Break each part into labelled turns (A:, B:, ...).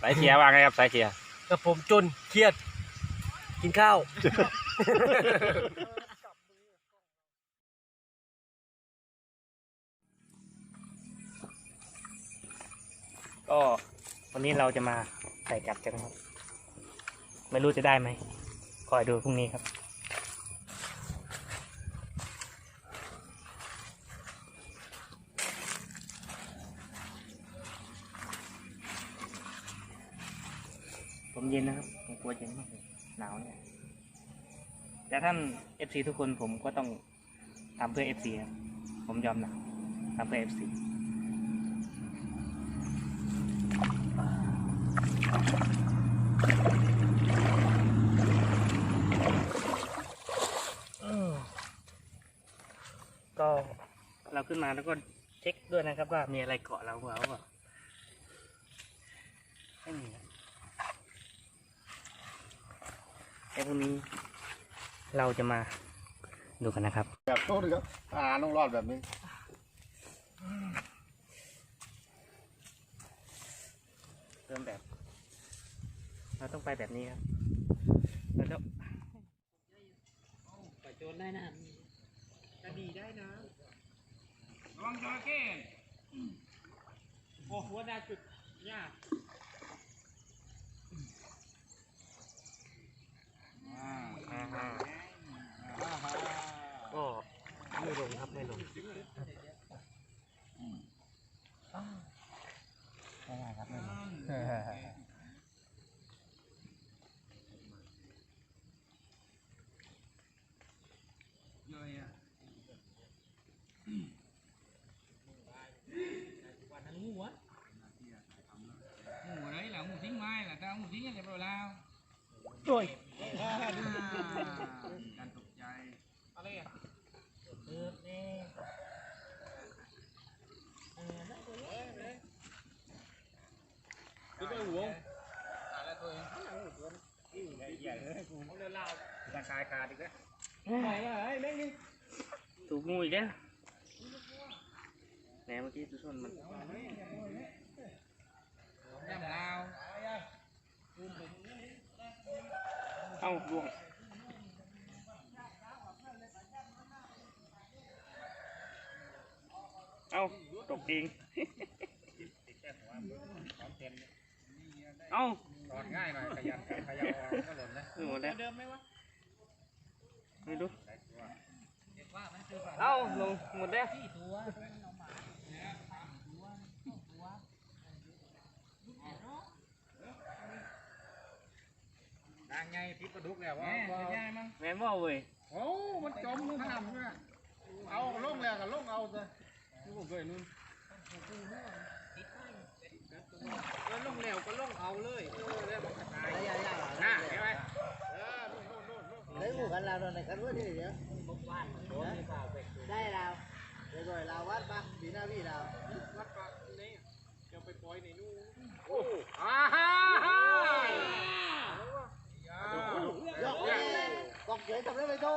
A: สายเชียร์ว่าไงครับสายเชียร์
B: กับผมจนเครียด กินข้าว
A: ก็วันนี้เราจะมาใส่กัดกันครับ ไม่รู้จะได้ไหมคอยดูพรุ่งนี้ครับ ผมเย็นนะครับ ผมกลัวเย็นมากเลยหนาวเนี่ย แต่ท่านเอฟซีทุกคนผมก็ต้องทำเพื่อเอฟซีครับผมยอมหนาวทำเพื่อเอฟซีก็เราขึ้นมาแล้วก็เช็คด้วยนะครับว่ามีอะไรเกาะเราเปล่าเปล่าไม่มีนะ ไอ้พวกนี้เราจะมาดูกันนะครับ
C: แบบโทษเลยครับอาหารต้องรอดแบบนี้
A: เริ่มแบบ เราต้องไปแบบนี้ครับแล้วแล้ว
B: ปล่อยโจรได้นะกระดีได้นะ
A: ระวังจระเข้โอ้หัวหน้าจุดยาก ก็ไม่ลงครับไม่ลงไม่ได้ครับไม่ลง
D: หมูđấy là hủ thính mai là tao hủ thính này rồi lao
A: โ
D: ตา
A: คายคาดิกะถูกงูอีกแล้วแหน เมื่อกี้ตัวส้นมัน
D: nhằm lao
A: เอ้าล่วงเอ้าตกเองเอ้า
D: ถอดง่ายหน่อยขยันขยันออกก็หล่นนะ
A: หมดแล้ว
D: เดิมไหมวะ
A: ไม่รู้เอ้าลงหมดแล้ว
D: นางไงพิษประดุกแล้วว่าง่ายมั้ง
A: แม่นว่าเว้ย
C: โอ้มันจมน้ำเนี่ยเอาลงแล้วก็ลงเอาซะที่ผมเคยนู่น
D: เออลงแล้วก็ลง เอาเลยเออแล้วมันกระจาย
B: ได้ยาก
D: น่าเห็นไหม
B: lấy một cái lao rồi này cắn với thì nhá đây nào rồi rồi lao vắt ba tí nào đi nào
D: วัดปากนี่จะไปปล่อยในนู่นโอ้ฮ่าฮ่าฮ่า
B: dọc lên dọc dưới tập lên mày đâu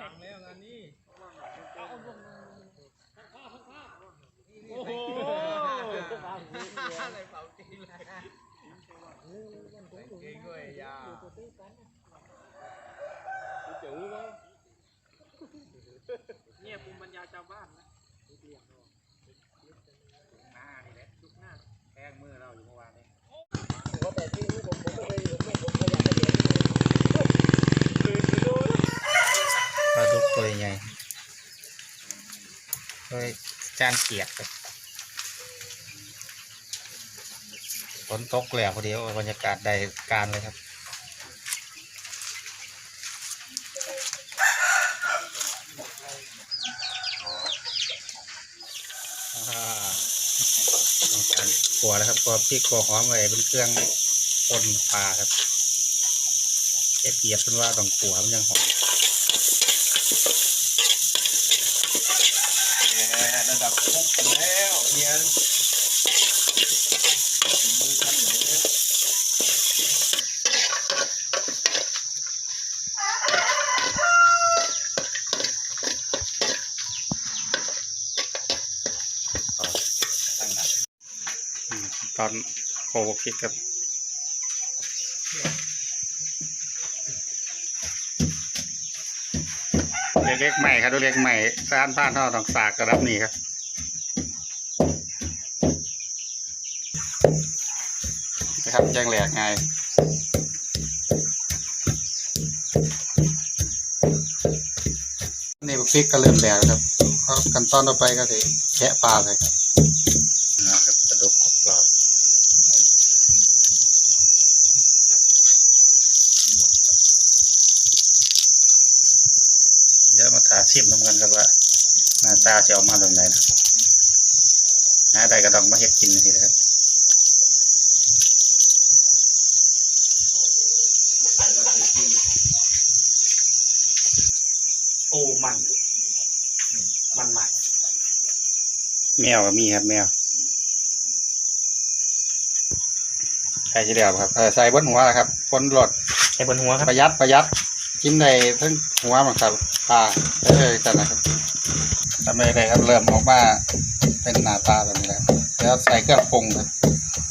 D: ดังแล้วงานนี้โอ้โห อะไรเป่าจริงเลยเก่งด้วยยาเนี่ยภูมิปัญญาชาวบ้านนะหน้านี่แหละทุกหน้าแทงมือเราอยู่เมื่อวานนี้
B: có thể chứ cũng cũng có đây cũng cũng có dạng cái điểm
A: ปลาดุกตัวใหญ่เลยจานเกียกเลย นตกแล้วพอดีบรรยากาศได้การเลยครับขัวแล้วครับขัวพริกขัวหอมไว้เป็นเครื่องคนปลาครับเก็บเกียบเป็นว่าต้องขัวมันยังหอม
C: ระดับคุกแล้วเนี่ยมือท่านไหนเนี่ย
A: ตั้งหนัก
E: อืม ตอนโคกพริกครับเล็กๆใหม่ครับดูเล็กใหม่สร้างผ่าท่อต้องสากกระดับนี้ครับนะครับแจ้งแหลกไงนี่พริกก็เริ่มแหลกครับเพราะขั้นตอนต่อไปก็จะแกะปลาเลยครับกระดูกกรอบเดี๋ยวมาถาชิมน้ำกันครับว่า หน้า ตาจะออกมาแบบไหนนะครับหาได้ก็ต้องมาเฮ็ดกินทีนะครับ
A: โอ้มัน มันมัน
E: แมวก็มีครับแมวใส่เฉลี่ยครับเออใส่บนหัวนะครับคนรถ
A: ใช้บนหัวครับ
E: ประหยัดประหยัดกินได้ทั้งหัวมันครับปลาเออจังนะครับ ทำได้ครับเริ่มออกมาเป็นหน้าตาแบบนี้แล้วแล้วใส่เครื่องปรุงครับ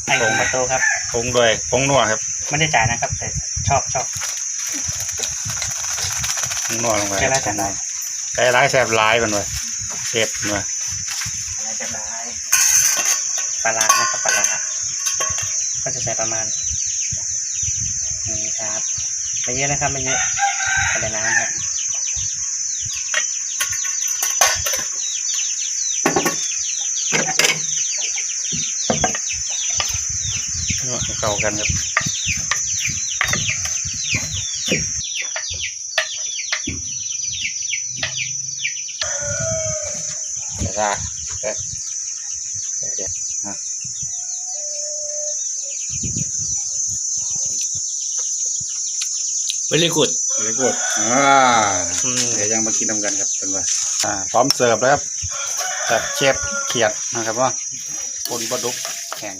A: ไอ้ของมาโตครับ
E: ปรุงด้วยผงนัวครับ
A: ไม่ได้จ่ายนะครับ แต่ชอบชอบ
E: ผงนัวลงไป
A: ใช่แล้วใช่แล้ว
E: ใส่ร้ายแสบร้ายมันเลยเสพมันเลย
A: อะไรจะได้ปลาร้านะครับปลาร้าก็จะใส่ประมาณนี้ครับไม่เยอะนะครับไม่เยอะแต่น้ำครับ
E: นวดให้ เข้ากันครับเดี๋ยวละเดี๋ยวเวอะ
A: ไม่ได้กุด
E: เดี๋ยวกดอ่าเดี๋ยวยังมากินน้ำกันครับเป็นว่าอ่า พร้อมเสิร์ฟแล้วครับแบบเชฟเขียดนะครับว่าคนปลาดุกแข็ง